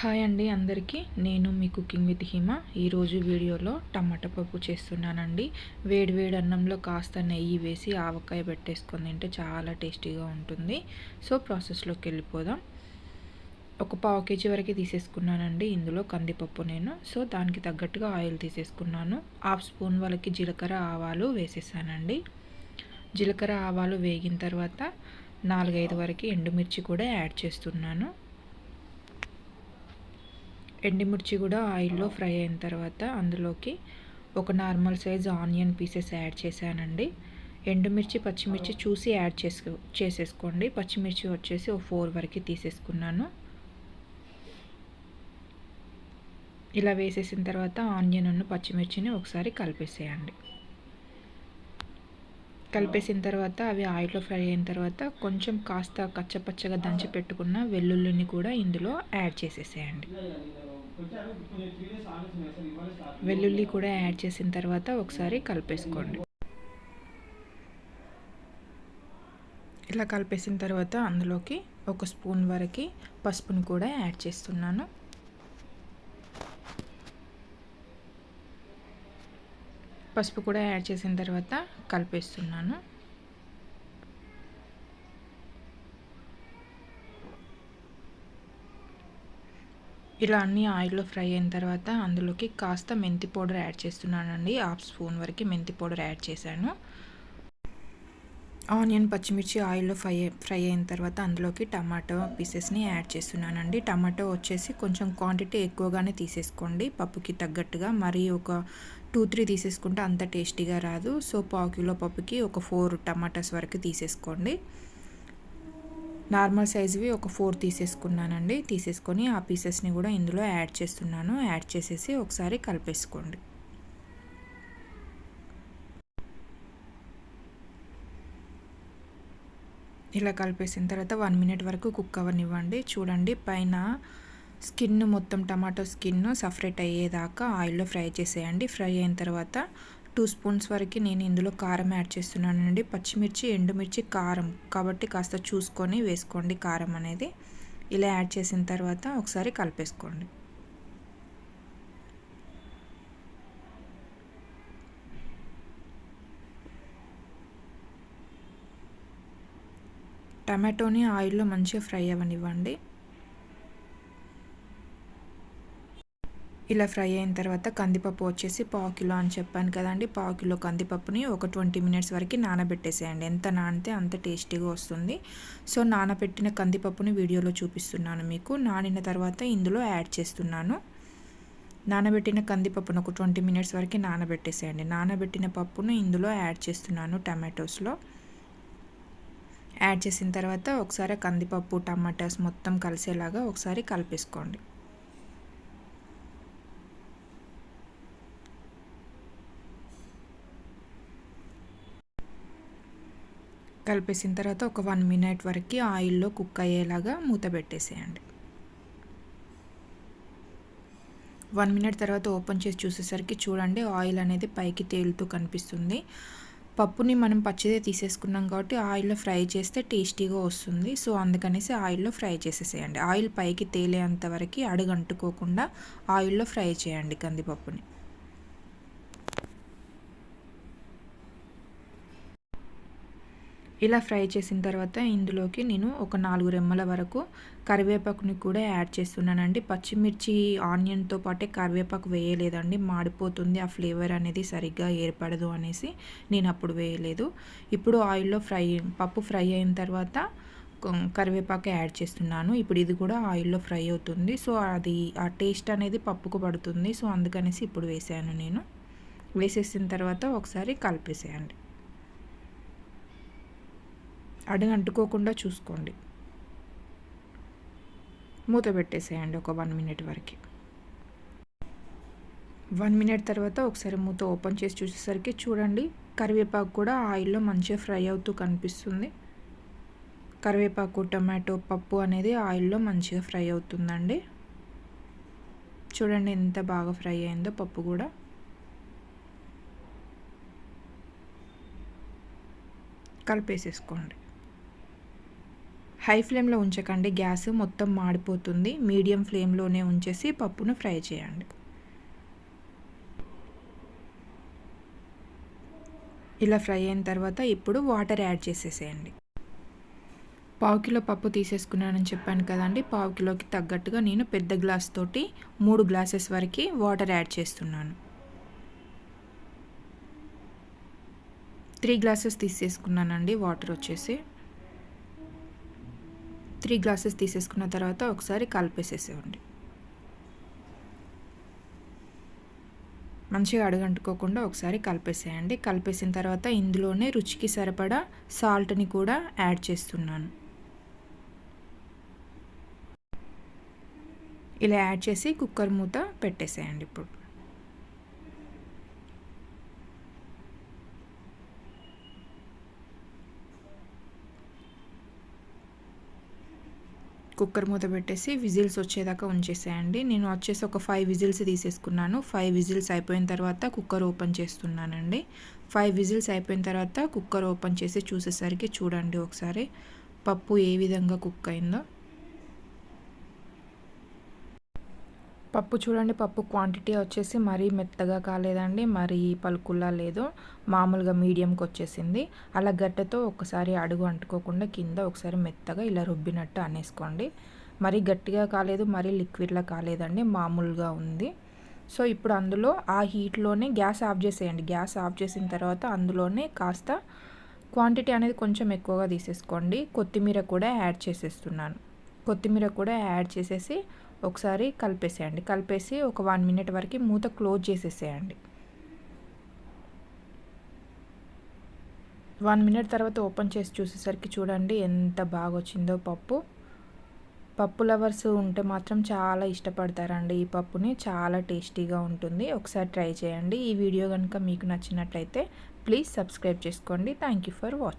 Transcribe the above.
Hi అండి అందరికీ. నేను మీ కుకింగ్ విత్ హిమ. ఈరోజు వీడియోలో టమాటా పప్పు చేస్తున్నానండి. వేడి వేడి అన్నంలో కాస్త నెయ్యి వేసి ఆవకాయ పెట్టేసుకొని తింటే చాలా టేస్టీగా ఉంటుంది. సో ప్రాసెస్లోకి వెళ్ళిపోదాం. ఒక పావు కేజీ వరకు తీసేసుకున్నానండి. ఇందులో కందిపప్పు నేను. సో దానికి తగ్గట్టుగా ఆయిల్ తీసేసుకున్నాను. హాఫ్ స్పూన్ వాళ్ళకి జీలకర్ర ఆవాలు వేసేసానండి. జీలకర్ర ఆవాలు వేగిన తర్వాత నాలుగైదు వరకు ఎండుమిర్చి కూడా యాడ్ చేస్తున్నాను. ఎండుమిర్చి కూడా ఆయిల్లో ఫ్రై అయిన తర్వాత అందులోకి ఒక normal size onion pieces add చేశానండి. ఎండుమిర్చి పచ్చిమిర్చి చూసి యాడ్ చేసుకో చేసేసుకోండి. పచ్చిమిర్చి వచ్చేసి ఒక ఫోర్ వరకు తీసేసుకున్నాను. ఇలా వేసేసిన తర్వాత ఆనియన్ ఉన్న పచ్చిమిర్చిని ఒకసారి కలిపేసేయండి. కలిపేసిన తర్వాత అవి ఆయిల్లో ఫ్రై అయిన తర్వాత కొంచెం కాస్త కచ్చపచ్చగా దంచి పెట్టుకున్న వెల్లుల్లిని కూడా ఇందులో యాడ్ చేసేసేయండి. వెల్లుల్లి కూడా యాడ్ చేసిన తర్వాత ఒకసారి కలిపేసుకోండి. ఇలా కలిపేసిన తర్వాత అందులోకి ఒక స్పూన్ వరకు పసుపును కూడా యాడ్ చేస్తున్నాను. పసుపు కూడా యాడ్ చేసిన తర్వాత కలిపేస్తున్నాను. ఇలా అన్ని ఆయిల్లో ఫ్రై అయిన తర్వాత అందులోకి కాస్త మెంతి పౌడర్ యాడ్ చేస్తున్నానండి. హాఫ్ స్పూన్ వరకు మెంతి పౌడర్ యాడ్ చేశాను. ఆనియన్ పచ్చిమిర్చి ఆయిల్లో ఫ్రై ఫ్రై అయిన తర్వాత అందులోకి టమాటో పీసెస్ని యాడ్ చేస్తున్నానండి. టమాటో వచ్చేసి కొంచెం క్వాంటిటీ ఎక్కువగానే తీసేసుకోండి. పప్పుకి తగ్గట్టుగా మరి ఒక టూ త్రీ తీసేసుకుంటే అంత టేస్టీగా రాదు. సో పావు కిలో పప్పుకి ఒక ఫోర్ టమాటాస్ వరకు తీసేసుకోండి. నార్మల్ సైజువి ఒక ఫోర్ తీసేసుకున్నానండి. తీసేసుకొని ఆ పీసెస్ని కూడా ఇందులో యాడ్ చేస్తున్నాను. యాడ్ చేసేసి ఒకసారి కలిపేసుకోండి. ఇలా కలిపేసిన తర్వాత వన్ మినిట్ వరకు కుక్ అవ్వనివ్వండి చూడండి పైన స్కిన్ మొత్తం టమాటో స్కిన్ సపరేట్ అయ్యేదాకా ఆయిల్లో ఫ్రై చేసేయండి. ఫ్రై అయిన తర్వాత టూ స్పూన్స్ వరకు నేను ఇందులో కారం యాడ్ చేస్తున్నానండి. పచ్చిమిర్చి ఎండుమిర్చి కారం. కాబట్టి కాస్త చూసుకొని వేసుకోండి కారం అనేది. ఇలా యాడ్ చేసిన తర్వాత ఒకసారి కలిపేసుకోండి. టమాటోని ఆయిల్లో మంచిగా ఫ్రై అవ్వనివ్వండి. ఇలా ఫ్రై అయిన తర్వాత కందిపప్పు వచ్చేసి పావు కిలో అని చెప్పాను కదండి. పావు కిలో కందిపప్పుని ఒక ట్వంటీ మినిట్స్ వరకు నానబెట్టేసేయండి. ఎంత నానితే అంత టేస్టీగా వస్తుంది. సో నానబెట్టిన కందిపప్పుని వీడియోలో చూపిస్తున్నాను మీకు. నానిన తర్వాత ఇందులో యాడ్ చేస్తున్నాను. నానబెట్టిన కందిపప్పును ఒక ట్వంటీ మినిట్స్ వరకు నానబెట్టేసేయండి. నానబెట్టిన పప్పును ఇందులో యాడ్ చేస్తున్నాను టమాటోస్లో. యాడ్ చేసిన తర్వాత ఒకసారి కందిపప్పు టమాటాస్ మొత్తం కలిసేలాగా ఒకసారి కలిపేసుకోండి. కలిపేసిన తర్వాత ఒక వన్ మినిట్ వరకు ఆయిల్లో కుక్ అయ్యేలాగా మూత పెట్టేసేయండి. వన్ మినిట్ తర్వాత ఓపెన్ చేసి చూసేసరికి చూడండి ఆయిల్ అనేది పైకి తేలుతూ కనిపిస్తుంది. పప్పుని మనం పచ్చిదే తీసేసుకున్నాం కాబట్టి ఆయిల్లో ఫ్రై చేస్తే టేస్టీగా వస్తుంది. సో అందుకనేసి ఆయిల్లో ఫ్రై చేసేసేయండి. ఆయిల్ పైకి తేలేంత వరకు అడుగంటుకోకుండా ఆయిల్లో ఫ్రై చేయండి కందిపప్పుని. ఇలా ఫ్రై చేసిన తర్వాత ఇందులోకి నేను ఒక నాలుగు రెమ్మల వరకు కరివేపాకుని కూడా యాడ్ చేస్తున్నానండి. పచ్చిమిర్చి ఆనియన్తో పాటే కరివేపాకు వేయలేదండి. మాడిపోతుంది. ఆ ఫ్లేవర్ అనేది సరిగ్గా ఏర్పడదు అనేసి నేను అప్పుడు వేయలేదు. ఇప్పుడు ఆయిల్లో ఫ్రై పప్పు ఫ్రై అయిన తర్వాత కరివేపాకు యాడ్ చేస్తున్నాను. ఇప్పుడు ఇది కూడా ఆయిల్లో ఫ్రై అవుతుంది. సో అది ఆ టేస్ట్ అనేది పప్పుకు పడుతుంది. సో అందుకనేసి ఇప్పుడు వేసాను నేను. వేసేసిన తర్వాత ఒకసారి కలిపేసేయండి. అడుగు అంటుకోకుండా చూసుకోండి. మూత పెట్టేసేయండి ఒక వన్ మినిట్ వరకు. వన్ మినిట్ తర్వాత ఒకసారి మూత ఓపెన్ చేసి చూసేసరికి చూడండి కరివేపాకు కూడా ఆయిల్లో మంచిగా ఫ్రై అవుతూ కనిపిస్తుంది. కరివేపాకు టమాటో పప్పు అనేది ఆయిల్లో మంచిగా ఫ్రై అవుతుందండి. చూడండి ఎంత బాగా ఫ్రై అయిందో పప్పు కూడా. కలిపేసేసుకోండి. హై ఫ్లేమ్లో ఉంచకండి. గ్యాస్ మొత్తం మాడిపోతుంది. మీడియం ఫ్లేమ్లోనే ఉంచేసి పప్పును ఫ్రై చేయండి. ఇలా ఫ్రై అయిన తర్వాత ఇప్పుడు వాటర్ యాడ్ చేసేసేయండి. పావు కిలో పప్పు తీసేసుకున్నానని చెప్పాను కదండి. పావు కిలోకి తగ్గట్టుగా నేను పెద్ద గ్లాస్ తోటి మూడు గ్లాసెస్ వరకు వాటర్ యాడ్ చేస్తున్నాను. త్రీ గ్లాసెస్ తీసేసుకున్నానండి. వాటర్ వచ్చేసి త్రీ గ్లాసెస్ తీసేసుకున్న తర్వాత ఒకసారి కలిపేసేసేయండి. మంచిగా అడుగంటుకోకుండా ఒకసారి కలిపేసేయండి. కలిపేసిన తర్వాత ఇందులోనే రుచికి సరిపడా సాల్ట్ని కూడా యాడ్ చేస్తున్నాను. ఇలా యాడ్ చేసి కుక్కర్ మూత పెట్టేసేయండి ఇప్పుడు. కుక్కర్ మూత పెట్టేసి విజిల్స్ వచ్చేదాకా ఉంచేసేయండి. నేను వచ్చేసి ఒక ఫైవ్ విజిల్స్ తీసేసుకున్నాను. ఫైవ్ విజిల్స్ అయిపోయిన తర్వాత కుక్కర్ ఓపెన్ చేస్తున్నానండి. ఫైవ్ విజిల్స్ అయిపోయిన తర్వాత కుక్కర్ ఓపెన్ చేసి చూసేసరికి చూడండి ఒకసారి పప్పు ఏ విధంగా కుక్ అయిందో. పప్పు చూడండి పప్పు క్వాంటిటీ వచ్చేసి మరీ మెత్తగా కాలేదండి మరీ పలుకుల్లా లేదు. మామూలుగా మీడియంకి వచ్చేసింది. అలా గట్టెతో ఒకసారి అడుగు అంటుకోకుండా కింద ఒకసారి మెత్తగా ఇలా రుబ్బినట్టు అనేసుకోండి. మరీ గట్టిగా కాలేదు మరీ లిక్విడ్లా కాలేదండి మామూలుగా ఉంది. సో ఇప్పుడు అందులో ఆ హీట్లోనే గ్యాస్ ఆఫ్ చేసేయండి. గ్యాస్ ఆఫ్ చేసిన తర్వాత అందులోనే కాస్త క్వాంటిటీ అనేది కొంచెం ఎక్కువగా తీసేసుకోండి. కొత్తిమీర కూడా యాడ్ చేసేస్తున్నాను. కొత్తిమీర కూడా యాడ్ చేసేసి ఒకసారి కలిపేసేయండి. కలిపేసి ఒక వన్ మినిట్ వరకు మూత క్లోజ్ చేసేసేయండి. వన్ మినిట్ తర్వాత ఓపెన్ చేసి చూసేసరికి చూడండి ఎంత బాగా వచ్చిందో పప్పు. పప్పు లవర్స్ ఉంటే మాత్రం చాలా ఇష్టపడతారండి ఈ పప్పుని. చాలా టేస్టీగా ఉంటుంది. ఒకసారి ట్రై చేయండి. ఈ వీడియో కనుక మీకు నచ్చినట్లయితే ప్లీజ్ సబ్స్క్రైబ్ చేసుకోండి. Thank you for watching